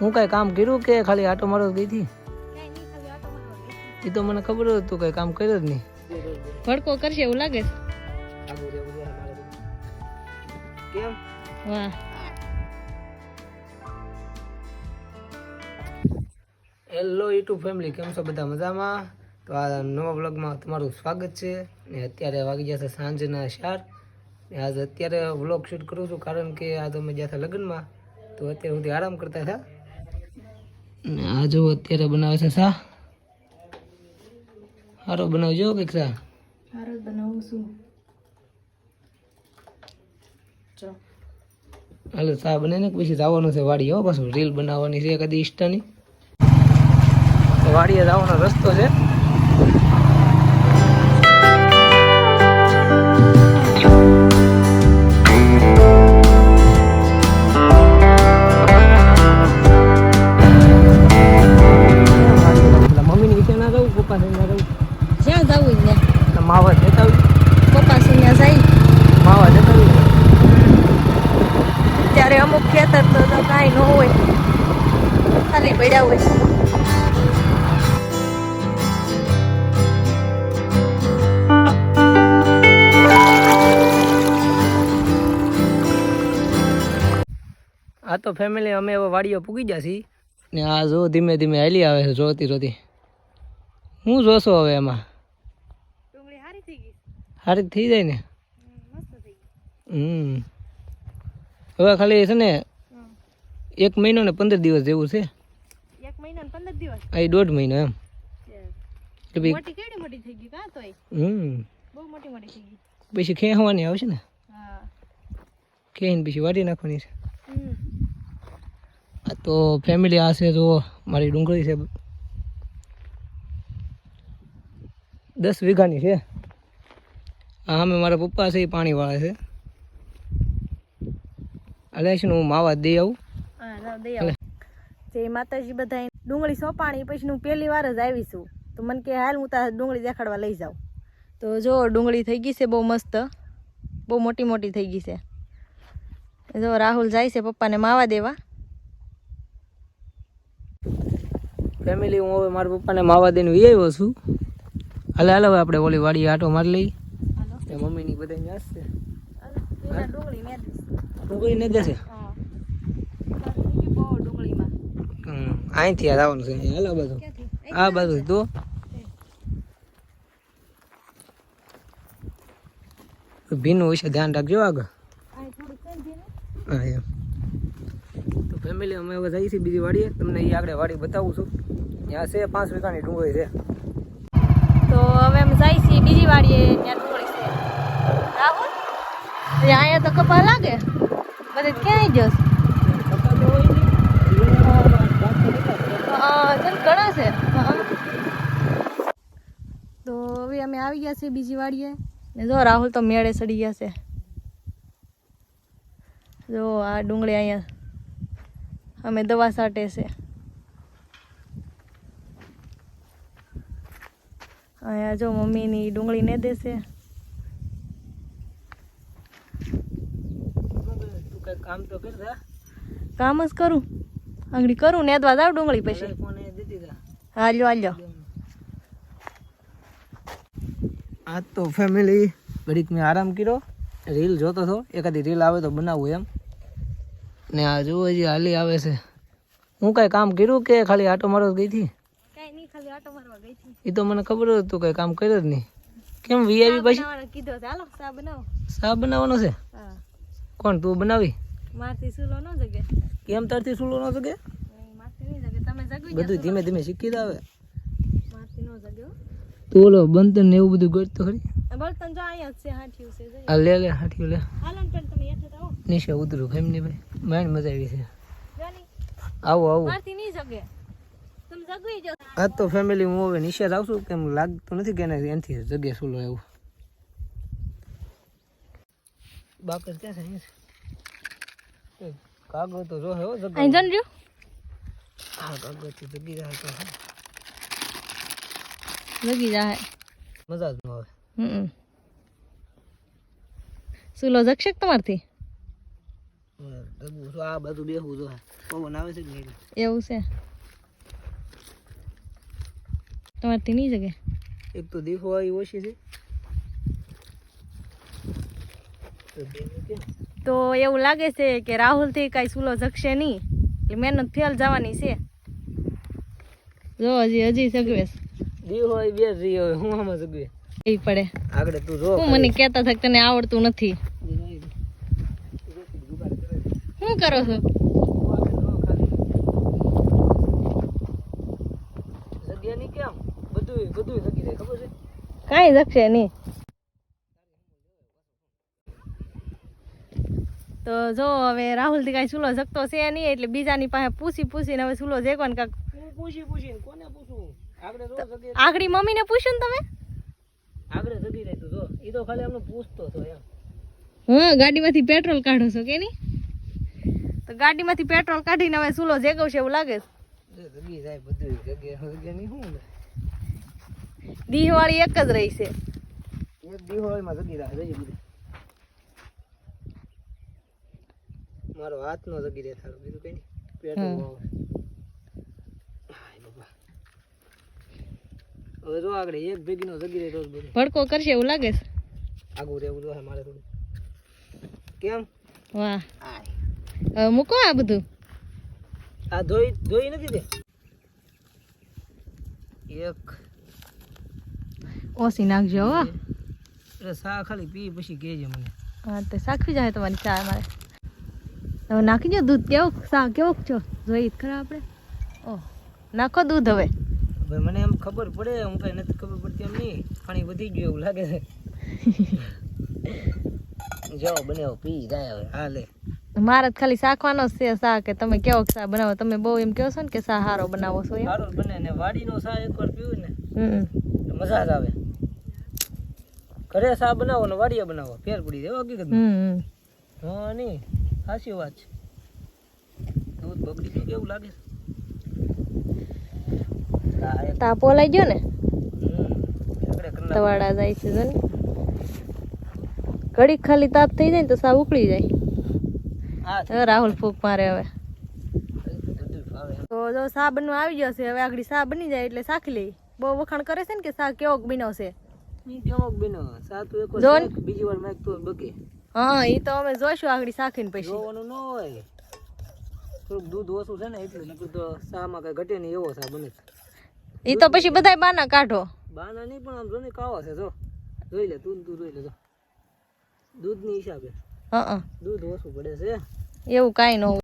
હું કઈ કામ કર્યું કે ખાલી આટો મારો ગઈ હતી? એ તો મને ખબર જ તું કઈ કામ કર્યું જ નહીં. ભડકો કરશે એવું લાગે છે? કેમ? વાહ. હેલો યુટ્યુબ ફેમિલી કેમ છો બધા મજામાં? તો આ નવા વ્લોગમાં તમારું સ્વાગત છે. ને અત્યારે વાગી ગયા છે સાંજના ચાર. ને આજે અત્યારે વ્લોગ શૂટ કરું છું કારણ કે આ તમે અમે ગયા હતા લગ્નમાં. તો અત્યારે સુધી આરામ કરતા હતા. ને આ જો અત્યારે બનાવે છે શા સારો બનાવજો કંઈક સા સારો બનાવું છું. હાલો સા બને ને પછી જવાનું છે વાડી હો પાછું. રીલ બનાવવાની છે કદી ઇન્સ્ટાની વાડીએ જવાનો રસ્તો છે. પડ્યા હોય. આ તો ફેમિલી અમે હવે વાડીઓ પૂગી ગયા છીએ. ને આ જો ધીમે ધીમે હાલી આવે છે જોતી જોતી. હું જોશો હવે એમાં? સારી થઈ ગઈ. સારી થઈ જાય ને? મસ્ત હમ. હવે ખાલી છે ને એક મહિનો ને પંદર દિવસ જેવું છે એક મહિના ને પંદર દિવસ. અહીં દોઢ મહિનો એમ. મોટી કેડી મોટી થઈ ગઈ કાં તોય? હમ. બહુ મોટી મોટી થઈ ગઈ. પછી ખેહવાની આવશે ને? હા. ખેંચીને પછી વાટી નાખવાની છે. હમ. આ તો ફેમિલી આ છે જો મારી ડુંગળી છે. દસ વીઘાની છે. હા અમે મારા પપ્પા છે એ પાણી વાળે છે. છે ને હું માવા દઈ આવું. હા દઈ આવો. જય માતાજી બધા ડુંગળી સોંપાણી પછી હું પહેલી વાર જ આવીશું તો મને કે હાલ હું તાર ડુંગળી દેખાડવા લઈ જાઉં. તો જો ડુંગળી થઈ ગઈ છે બહુ મસ્ત. બહુ મોટી મોટી થઈ ગઈ છે. જો રાહુલ જાય છે પપ્પાને માવા દેવા. ફેમિલી હું હવે મારા પપ્પાને માવા દઈને વી આવ્યો છું. હાલે હાલે હવે આપણે ઓલી વાડી આટો મારી લઈ. મમ્મીની બધા ડુંગળી ને દેશે બહુ ડુંગળીમાં હમ, અહીંથી આવવાનું છે. હાલો બધું આ બાજુ તું ભીનું વિશે ધ્યાન રાખજો આગળ. તો ફેમિલી અમે હવે જઈએ છીએ બીજી વાડીએ. તમને એ આગળ વાડી બતાવું છું. ત્યાં છે પાંચ વીઘાની ડુંગળી છે. તો હવે અમે જાય છીએ બીજી વાડીએ. ત્યાં ડુંગળી છે. રાહુલ? અહીંયા તો કપા લાગે. બધે ક્યાંય જશ હા ચાલ ઘણા છે. તો હવે અમે આવી ગયા છે બીજી વાડીએ. ને જો રાહુલ તો મેળે ચડી ગયા છે. જો આ ડુંગળી અહીંયા અમે દવા સાટે છે. અહીંયા જો મમ્મીની ડુંગળી ને દેશે. તું કામ તો કર કામ જ કરું. આંગળી કરું ને નેદવા જાવ ડુંગળી પછી. હાલ્યો હાલ્યો. આ તો ફેમિલી ઘડીક મેં આરામ કર્યો. રીલ જોતો હતો. એકાદી રીલ આવે તો બનાવું એમ. ને આ જુઓ હજી હાલી આવે છે. હું કાંઈ કામ કર્યું કે ખાલી આટો મારો ગઈ હતી? કઈ નહીં ખાલી આટો મારવા ગઈ હતી. એ તો મને ખબર જ તું કાંઈ કામ કર્યું જ નહીં. કેમ વીઆઈપી પછી? બનાવવાનો કીધો છે. ચા બનાવવાનો છે? કોણ તું બનાવી? મારથી સૂલો ન જગે. કેમ તારથી સુલો ન જગે? તમે બધું ધીમે ધીમે શીખી જ આવે તું ઓલો બંધન ને એવું બધું ગોઠતો ખરી. જો અહીંયા છે હાઠિયું છે આ લે લે હાથીઓ લે. હાલો ને પણ તમે હેઠે નીચે ઉતરું ફેમિલી ભાઈ. માઇન્ડ મજા આવી છે. આવો આવો. મારથી નહીં જગે. આ તો ફેમિલી હું હવે નિશાળ આવશું કેમ લાગતું નથી કે એને એનાથી જગ્યા સુલો એવું. બાકસ ક્યાં છે કાગળ તો જો હો જગ અહીં જન રહ્યું? આ કાગો તો જગી રહે તો છે. જગી જાય મજા જ ન આવે. હમ. સુલો જગશે તમારથી? ડગું આ બધું બેહવું જો પવન આવે છે કે નહીં? એવું છે. તમારથી નહીં જગે? એક તો દેખો આવી ઓછી છે. તો બેનું કેમ? તો એવું લાગે છે કે રાહુલથી કાંઈ સૂલો જગશે નહીં. એટલે મહેનત ફેલ જવાની છે. જો હજી હજી સગવેશ દીવો હોય બે જ હોય હું આમાં જગવે. એ પડે. આગળ તું જો હું મને કહેતા હતા તને આવડતું નથી. શું કરો છે? કાંઈ જગશે નહીં. તો જો હવે રાહુલથી કાંઈ ચૂલો જગતો છે નહીં એટલે બીજાની પાસે પૂછી પૂછીને હવે ચૂલો જેગો ને કાંક. પૂછી પૂછીને કોને પૂછું? આગળ મમ્મીને પૂછ્યું ને તમે? આગળ જગી રહી તું જો. એ તો ખાલી અમને પૂછતો હતો એમ. હા ગાડીમાંથી પેટ્રોલ કાઢો છો કે નહીં? તો ગાડીમાંથી પેટ્રોલ કાઢીને હવે ચૂલો જેગવશે એવું લાગે છે. જગી જાય બધું જગ્યા જગ્યા નહીં શું દીહવાળી એક જ રહી છે. એક દિવાળીમાં જગી રહે જઈ બધું. મારો હાથ નો જગી રહે થારો બીજું કઈ. હવે જો આગળ એક ભેગી નો જગી રહે તો બધું ભડકો કરશે એવું લાગે છે? આગું રહેવું જોઈએ મારે થોડું. કેમ? વાહ. હવે મૂકો આ બધું. આ ધોઈ ધોઈ નથી તે એક. ઓછી નાખજો હો. એટલે સા ખાલી પી પછી કહેજે મને. હા તો સાખવી જાય તમારી ચા મારે. હવે નાખી દો દૂધ. કેવો સા કેવો છો? જોઈ જ ખરા આપણે? ઓહ નાખો દૂધ હવે. હવે મને એમ ખબર પડે હું કઈ નથી ખબર પડતી એમ નહીં. પાણી વધી ગયું એવું લાગે છે. જાઓ બનાવો પી જાય હવે. હા લે. મારે ખાલી શાખવાનો જ છે સા કે તમે કેવો સા બનાવો? તમે બહુ એમ કહો છો ને કે સા હારો બનાવો છો એમ. બને ને વાડીનો સા એકવાર પીવું ને હમ. મજા જ આવે. ઘરે સા બનાવો ને વાડીએ બનાવો ફેર પડી જાય હકીકત હમ. હા નહીં. સાચી વાત છે. દૂધ બગડી ગયું કેવું લાગે તાપો ઓલાઈ ગયો ને. તવાડા જાય છે ને. ઘડીક ખાલી તાપ થઈ જાય ને તો સા ઉકળી જાય. હા. રાહુલ ફૂક મારે હવે. તો જો સા બનવા આવી ગયો છે હવે આગળ સા બની જાય એટલે શાક લઈ બહુ વખાણ કરે છે ને કે સા કેવો બીનો છે? ઈ કેવો બેનો સાતું એક બીજી વાર મેં તો બકે. હા એ તો અમે જોઈશું આગળ શાખીને પછી. જોવાનું ન હોય. થોડુંક દૂધ ઓછું છે ને એટલે નકર તો શામાં કઈ ઘટે નહીં એવો સા બને એ તો પછી બધાય બાના કાઢો. બાના નહીં પણ આમ જો ને કાવા છે જો. જોઈ લે તું તું જોઈ લે જો. દૂધની હિસાબે. હા દૂધ ઓછું પડે છે. એવું કાંઈ ન હોય.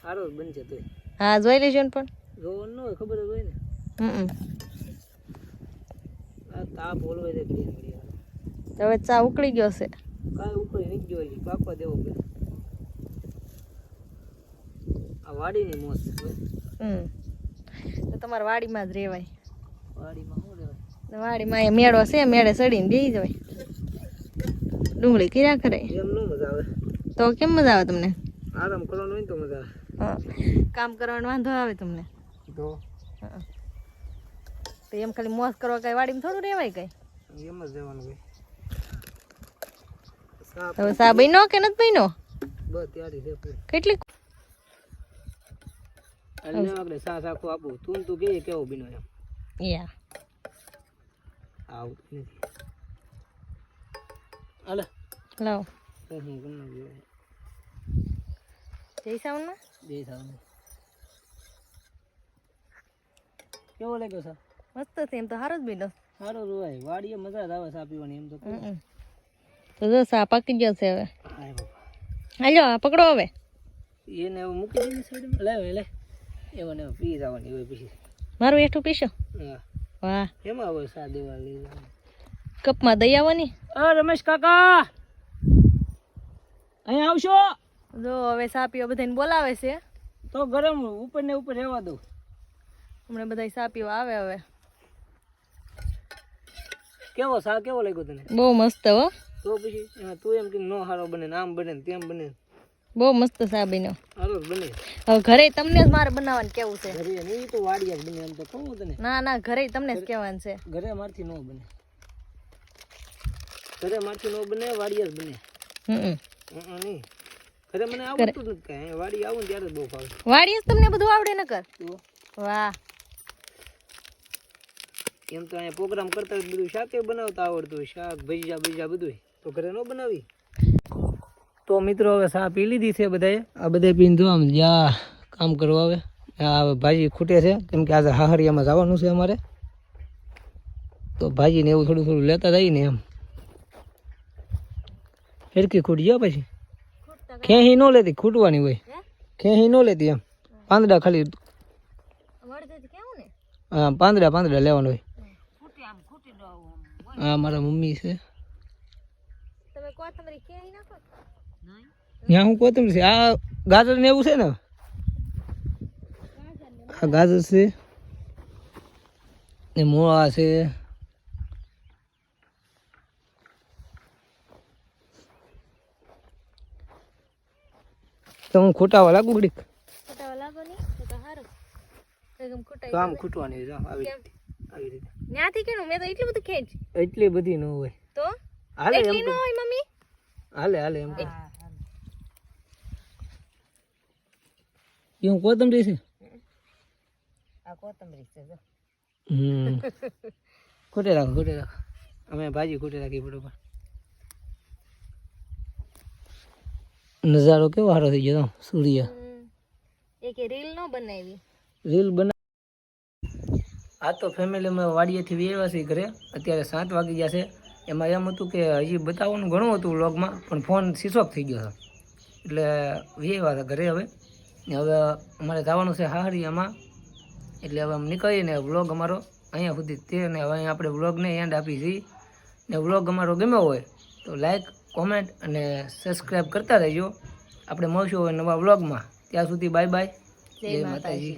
સારો બનશે તોય હા જોઈ લેજો ને પણ. જોવાનું ન હોય ખબર જ હોય ને. હમ આ તાપ ઘડીએ હવે ચા ઉકળી ગયો છે. કાંઈ ઉપર નહીં ગયો હજી પાકવા દેવો પડે. આ વાડીની મોજ. હમ. તો તમારે વાડીમાં જ રહેવાય. વાડીમાં શું રહેવાય? વાડીમાં એ મેળો છે મેળે ચડીને બેસી જવાય. ડુંગળી કર્યા કરે. એમ ન મજા આવે. તો કેમ મજા આવે તમને? આરામ કરવાનું હોય તો મજા આવે. કામ કરવાનો વાંધો આવે તમને? તો? તો એમ ખાલી મોજ કરવા કઈ વાડીમાં થોડું રહેવાય કઈ? એમ જ રહેવાનું સાપ હવે સા બન્યો કે નથી બન્યો? કેટલી આપણે સાસ આખું આપું. તું તું કે કેવો બીનો એમ? યા. આવું નથી. હાલે. લાવો. જય સાવનમાં બે થાવ કેવો લાગ્યો સા મસ્ત છે એમ તો સારો જ બન્યો. સારો રોવાય વાડીએ મજા જ આવે સા પીવાની એમ તો. તો જો સા પાકી ગયો છે હવે. હાલો આ પકડો હવે. એને હવે મૂકી દીધી સાઈડમાં? લાવે લે. એમાં ને પી જવાની હોય પછી. મારું એઠું પીશો? વાહ. એમાં હોય સા દેવા લઈ જવાની. કપમાં દઈ આવવાની? અ રમેશ કાકા! અહીંયા આવશો? જો હવે સા પીવા બધાને બોલાવે છે. તો ગરમ ઉપર ને ઉપર રહેવા દઉં હમણાં બધા સાપીઓ આવે હવે. કેવો સા કેવો લાગ્યો તને? બહુ મસ્ત હો. તો પછી તું એમ કે નો હારો બને ને આમ બને ને તેમ બને બહુ મસ્ત સા બન્યો હારો બને. હવે ઘરે તમને જ મારે બનાવવાનું કેવું છે? ઘરે નહીં તો વાડિયા જ બને એમ તો કહું તને. ના ના ઘરે તમને જ કહેવાનું છે. ઘરે મારથી નો બને. ઘરે મારથી નો બને વાડિયા જ બને. હમ નહીં. ઘરે મને આવડતું નથી કાંઈ. વાડી આવું ત્યારે બહુ ફાવે. વાડી જ તમને બધું આવડે ન કર વાહ. એમ તો અહીંયા પ્રોગ્રામ કરતા બધું શાકે બનાવતા આવડતું શાક ભજીયા ભજીયા બધું તો ઘરે ન બનાવી? તો મિત્રો હવે સા પી લીધી છે બધાએ? આ બધા પીને જો આમ જ્યાં કામ કરવા આવે. આ ભાજી ખૂટે છે. કેમ કે આજે હાહરિયામાં જવાનું છે અમારે. તો ભાજીને એવું થોડું થોડું લેતા જઈએ ને એમ. હેરકી ખૂટી જાય પછી? ખેહી ન લેતી ખૂટવાની હોય. ખેહી ન લેતી એમ. પાંદડા ખાલી હા પાંદડા પાંદડા લેવાનું હોય. હા મારા મમ્મી છે તમે કોથમરી ક્યાંય નાખો ત્યાં હું કોથમરી છે. આ ગાજર ને એવું છે ને? આ ગાજર છે. ને મોળા છે. તો હું ખોટાવા લાગુ ઘડીક? ખોટાવા લાગો નહીં તો તો સારું તો આમ ખૂટવાની આમ આવી રીતે આવી રીતે. ન્યાથી કેનું? મેં તો એટલું બધું ખેંચ. એટલી બધી ન હોય. તો? હાલે એટલી ન તો. હોય મમ્મી? હાલે હાલે એમ. તો. એ હું કોથમરી છે? આ કોથમરી છે જો. હમ. ખોટે રાખો ખોટે રાખો. અમે ભાજી ખોટે રાખી બરોબર નજારો કેવો સારો થઈ ગયો સૂર્ય. એક રીલ નો બનાવી. રીલ બના આ તો ફેમિલી અમે વાડીએથી વ્યવસ્થિત ઘરે. અત્યારે સાત વાગી ગયા છે. એમાં એમ હતું કે હજી બતાવવાનું ઘણું હતું વ્લોગમાં પણ ફોન સ્વિચ ઓફ થઈ ગયો હતો એટલે વ્યવા હતા ઘરે હવે. હવે અમારે જવાનું છે હાહરિયામાં. એટલે હવે અમે નીકળીને વ્લોગ અમારો અહીંયા સુધી તે ને હવે અહીંયા આપણે વ્લોગને એન્ડ આપી છીએ ને વ્લોગ અમારો ગમ્યો હોય તો લાઈક કોમેન્ટ અને સબસ્ક્રાઈબ કરતા રહેજો. આપણે મળશું હવે નવા વ્લોગમાં. ત્યાં સુધી બાય બાય જય માતાજી.